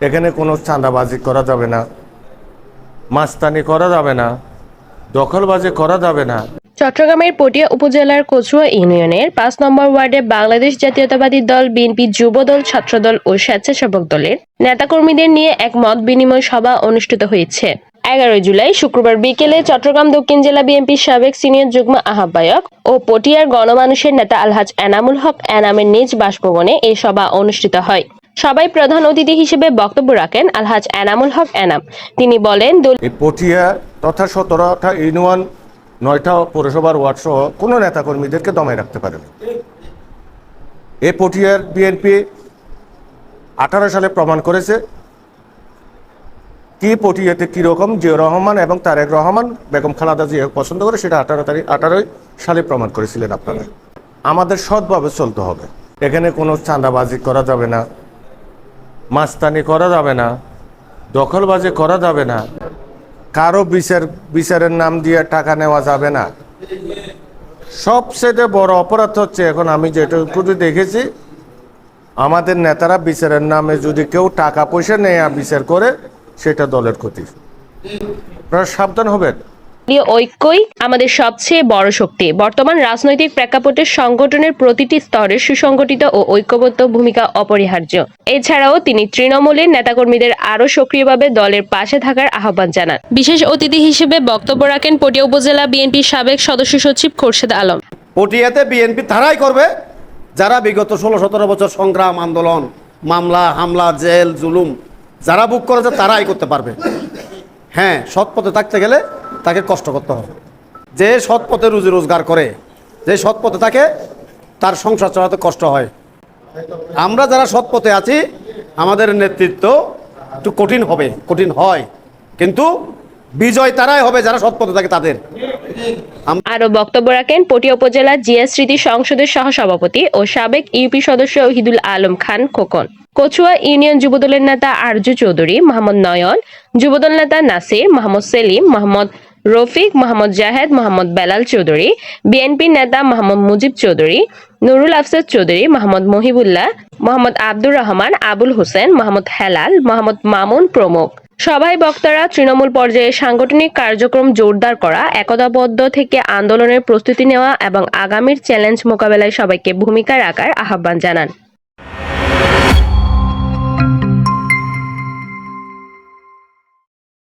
এখানে কোনো চাঁদাবাজি করা যাবে না। মাস্তানি করা যাবে না। দখলবাজি করা যাবে না। চট্টগ্রামের পটিয়া উপজেলার কচুয়া ইউনিয়নের পাঁচ নম্বর ওয়ার্ডে বাংলাদেশ জাতীয়তাবাদী দল, বিএনপি যুবদল, ছাত্রদল ও স্বেচ্ছাসেবক দলের নেতাকর্মীদের নিয়ে এক মত বিনিময় সভা অনুষ্ঠিত হয়েছে। এগারোই জুলাই শুক্রবার বিকেলে চট্টগ্রাম দক্ষিণ জেলা বিএনপির সাবেক সিনিয়র যুগ্ম আহ্বায়ক ও পটিয়ার গণমানুষের নেতা আলহাজ এনামুল হক এনামের নিজ বাসভবনে এই সভা অনুষ্ঠিত হয়। সবাই প্রধান অতিথি হিসেবে বক্তব্য রাখেন আলহাজ এনামুল হক এনাম। তিনি বলেন পটিয়া তথা সতেরোটা ইউনিয়ন, নয়টা পৌরসভার ওয়ার্ড সহ কোনো নেতাকর্মীদেরকে দমায় রাখতে পারে এ পটিয়ার বিএনপি আঠারো সালে প্রমাণ করেছে কি পটিয়াতে কীরকম জিয়া রহমান এবং তারেক রহমান, বেগম খালাদা জিয়া পছন্দ করে, সেটা আঠারো তারিখ, আঠারোই সালে প্রমাণ করেছিলেন আপনারা। আমাদের সৎভাবে চলতে হবে। এখানে কোনো চাঁদাবাজি করা যাবে না। মাস্তানি করা যাবে না, দখলবাজি করা যাবে না। কারও বিচার, বিচারের নাম দিয়ে টাকা নেওয়া যাবে না। সবচেয়ে বড় অপরাধ হচ্ছে, এখন আমি যেটুকু দেখেছি, আমাদের নেতারা বিচারের নামে যদি কেউ টাকা পয়সা নেয় বিচার করে, সেটা দলের ক্ষতি। আপনারা সাবধান হবেন। দলীয় ঐক্যই আমাদের সবচেয়ে বড় শক্তি। বর্তমান রাজনৈতিক প্রেক্ষাপটে সংগঠনের প্রতিটি স্তরে সুসংগঠিত ও ঐক্যবদ্ধ ভূমিকা অপরিহার্য। এছাড়াও তিনি তৃণমূলের নেতাকর্মীদের আরও সক্রিয়ভাবে দলের পাশে থাকার আহ্বান জানান। বিশেষ অতিথি হিসেবে বক্তব্য রাখেন পটিয়া উপজেলা বিএনপির সাবেক সদস্য সচিব খোরশেদ আলম। পটিয়াতে বিএনপি তারাই করবে যারা বিগত ষোলো, সতেরো বছর সংগ্রাম, আন্দোলন, মামলা, হামলা, জেল, জুলুম যারা বুক করেছে তারাই করতে পারবে। হ্যাঁ সৎ পথে থাকতে গেলে তাকে কষ্ট করতে হবে। যে সৎ পথে রুজি রোজগার করে, যে সৎ পথে থাকে তার সংসার চালাতে কষ্ট হয়। আমরা যারা সৎ পথে আছি, আমাদের নেতৃত্ব একটু কঠিন হবে, কঠিন হয়। কিন্তু বিজয় তারাই হবে যারা সৎ পথে থাকে তাদের। আরও বক্তব্য রাখেন পটিয়া উপজেলা জিয়া স্মৃতি সংসদের সহসভাপতি ও সাবেক ইউপি সদস্য হিদুল আলম খান খোকন। কচুয়া ইউনিয়ন যুবদলের নেতা আরজু চৌধুরী মোহাম্মদ নয়ন, যুবদল নেতা নাসির মোহাম্মদ সেলিম মোহাম্মদ রফিক মোহাম্মদ জাহেদ মোহাম্মদ বেলাল চৌধুরী, বিএনপি নেতা মোহাম্মদ মুজিব চৌধুরী, নুরুল আফসাদ চৌধুরী মোহাম্মদ মহিবুল্লাহ মোহাম্মদ আব্দুর রহমান, আবুল হোসেন মোহাম্মদ হেলাল মোহাম্মদ মামুন প্রমুখ। সভায় বক্তারা তৃণমূল পর্যায়ে সাংগঠনিক কার্যক্রম জোরদার করা, একতাবদ্ধ থেকে আন্দোলনের প্রস্তুতি নেওয়া এবং আগামীর চ্যালেঞ্জ মোকাবেলায় সবাইকে ভূমিকা রাখার আহ্বান জানান।